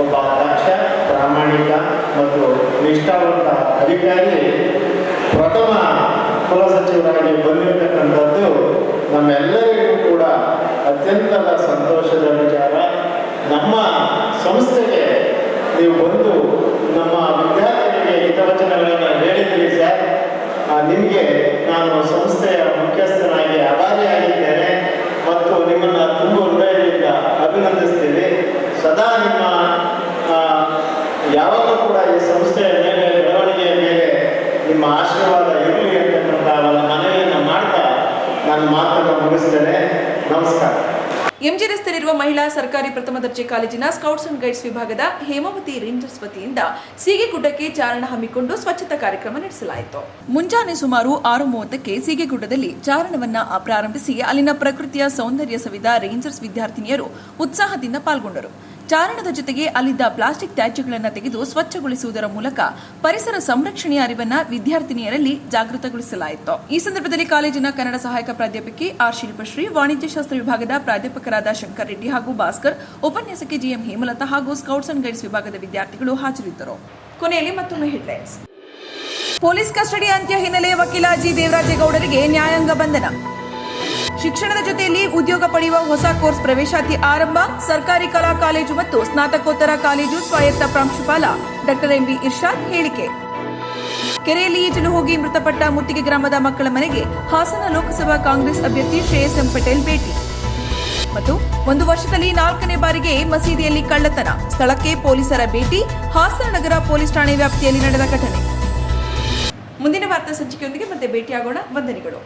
ಒಬ್ಬ ದಕ್ಷ ಪ್ರಾಮಾಣಿಕ ಮತ್ತು ನಿಷ್ಠಾವಂತ ಅಧಿಕಾರಿ ಪ್ರಥಮ ಕುಲಸಚಿವರಾಗಿ ಬಂದಿರತಕ್ಕಂಥದ್ದು ನಮ್ಮೆಲ್ಲರಿಗೂ ಕೂಡ ಅತ್ಯಂತ ಸಂತೋಷದ ವಿಚಾರ. ನಮ್ಮ ಸಂಸ್ಥೆಗೆ ನೀವು ಬಂದು ನಮ್ಮ ವಿದ್ಯಾರ್ಥಿಗಳಿಗೆ ಹಿತವಚನಗಳನ್ನು ಹೇಳಿದ್ದೀರಿ ಸರ್. ನಿಮಗೆ ನಾನು ಸಂಸ್ಥೆಯ ಸದಾ ನಿಮ್ಮ ಯಾವಾಗಲೂ ಕೂಡ ಈ ಸಂಸ್ಥೆಯ ಮೇಲೆ, ಬೆಳವಣಿಗೆಯ ಮೇಲೆ ನಿಮ್ಮ ಆಶೀರ್ವಾದ ಇರಲಿ ಅಂತಕ್ಕಂಥ ಒಂದು ಮನವಿಯನ್ನು ಮಾಡ್ತಾ ನಾನು ಮಾತನ್ನು ಮುಗಿಸ್ತೇನೆ. ನಮಸ್ಕಾರ. ಎಂಜಿ ರಸ್ತೆಯಲ್ಲಿರುವ ಮಹಿಳಾ ಸರ್ಕಾರಿ ಪ್ರಥಮ ದರ್ಜೆ ಕಾಲೇಜಿನ ಸ್ಕೌಟ್ಸ್ ಅಂಡ್ ಗೈಡ್ಸ್ ವಿಭಾಗದ ಹೇಮಾವತಿ ರೇಂಜರ್ಸ್ ವತಿಯಿಂದ ಸೀಗೆಗುಡ್ಡಕ್ಕೆ ಚಾರಣ ಹಮ್ಮಿಕೊಂಡು ಸ್ವಚ್ಛತಾ ಕಾರ್ಯಕ್ರಮ ನಡೆಸಲಾಯಿತು. ಮುಂಜಾನೆ ಸುಮಾರು ಆರು ಮೂವತ್ತಕ್ಕೆ ಸೀಗೆಗುಡ್ಡದಲ್ಲಿ ಚಾರಣವನ್ನ ಪ್ರಾರಂಭಿಸಿ, ಅಲ್ಲಿನ ಪ್ರಕೃತಿಯ ಸೌಂದರ್ಯ ಸವಿದ ರೇಂಜರ್ಸ್ ವಿದ್ಯಾರ್ಥಿನಿಯರು ಉತ್ಸಾಹದಿಂದ ಪಾಲ್ಗೊಂಡರು. ಚಾರಣದ ಜೊತೆಗೆ ಅಲ್ಲಿದ್ದ ಪ್ಲಾಸ್ಟಿಕ್ ತ್ಯಾಜ್ಯಗಳನ್ನು ತೆಗೆದು ಸ್ವಚ್ಛಗೊಳಿಸುವುದರ ಮೂಲಕ ಪರಿಸರ ಸಂರಕ್ಷಣೆಯ ಅರಿವನ್ನ ವಿದ್ಯಾರ್ಥಿನಿಯರಲ್ಲಿ ಜಾಗೃತಗೊಳಿಸಲಾಯಿತು. ಈ ಸಂದರ್ಭದಲ್ಲಿ ಕಾಲೇಜಿನ ಕನ್ನಡ ಸಹಾಯಕ ಪ್ರಾಧ್ಯಾಪಕಿ ಆರ್ ಶಿಲ್ಪಶ್ರೀ, ವಾಣಿಜ್ಯಶಾಸ್ತ್ರ ವಿಭಾಗದ ಪ್ರಾಧ್ಯಾಪಕರಾದ ಶಂಕರ್ ರೆಡ್ಡಿ ಹಾಗೂ ಭಾಸ್ಕರ್, ಉಪನ್ಯಾಸಕಿ ಜಿಎಂ ಹೇಮಲತಾ ಹಾಗೂ ಸ್ಕೌಟ್ಸ್ ಅಂಡ್ ಗೈಡ್ಸ್ ವಿಭಾಗದ ವಿದ್ಯಾರ್ಥಿಗಳು ಹಾಜರಿದ್ದರು. ಕೊನೆಯಲ್ಲಿ ಮತ್ತೊಮ್ಮೆ ಹೆಡ್ಲೈನ್ಸ್. ಪೊಲೀಸ್ ಕಸ್ಟಡಿ ಅಂತ್ಯ ಹಿನ್ನೆಲೆ ವಕೀಲ ಜಿ. ದೇವರಾಜೇಗೌಡರಿಗೆ ನ್ಯಾಯಾಂಗ ಬಂಧನ. ಶಿಕ್ಷಣದ ಜೊತೆಯಲ್ಲಿ ಉದ್ಯೋಗ ಪಡೆಯುವ ಹೊಸ ಕೋರ್ಸ್ ಪ್ರವೇಶಾತಿ ಆರಂಭ, ಸರ್ಕಾರಿ ಕಲಾ ಕಾಲೇಜು ಮತ್ತು ಸ್ನಾತಕೋತ್ತರ ಕಾಲೇಜು ಸ್ವಾಯತ್ತ ಪ್ರಾಂಶುಪಾಲ. ಡಾಕ್ಟರ್ ಎಂಬಿ ಇರ್ಷಾದ್ ಹೇಳಿಕೆ. ಕೆರೆಯಲ್ಲಿ ಈಜಲು ಹೋಗಿ ಮೃತಪಟ್ಟ ಮುತ್ತಿಗೆ ಗ್ರಾಮದ ಮಕ್ಕಳ ಮನೆಗೆ ಹಾಸನ ಲೋಕಸಭಾ ಕಾಂಗ್ರೆಸ್ ಅಭ್ಯರ್ಥಿ ಶ್ರೇಯಸ್ ಎಂ ಪಟೇಲ್ ಭೇಟಿ. ಮತ್ತು ಒಂದು ವರ್ಷದಲ್ಲಿ ನಾಲ್ಕನೇ ಬಾರಿಗೆ ಮಸೀದಿಯಲ್ಲಿ ಕಳ್ಳತನ. ಸ್ಥಳಕ್ಕೆ ಪೊಲೀಸರ ಭೇಟಿ, ಹಾಸನ ನಗರ ಪೊಲೀಸ್ ಠಾಣೆ ವ್ಯಾಪ್ತಿಯಲ್ಲಿ ನಡೆದ ಘಟನೆ. ಮುಂದಿನ ವಾರ್ತಾ ಸಂಚಿಕೆಯೊಂದಿಗೆ ಮತ್ತೆ ಭೇಟಿಯಾಗೋಣ. ವಂದನೆಗಳು.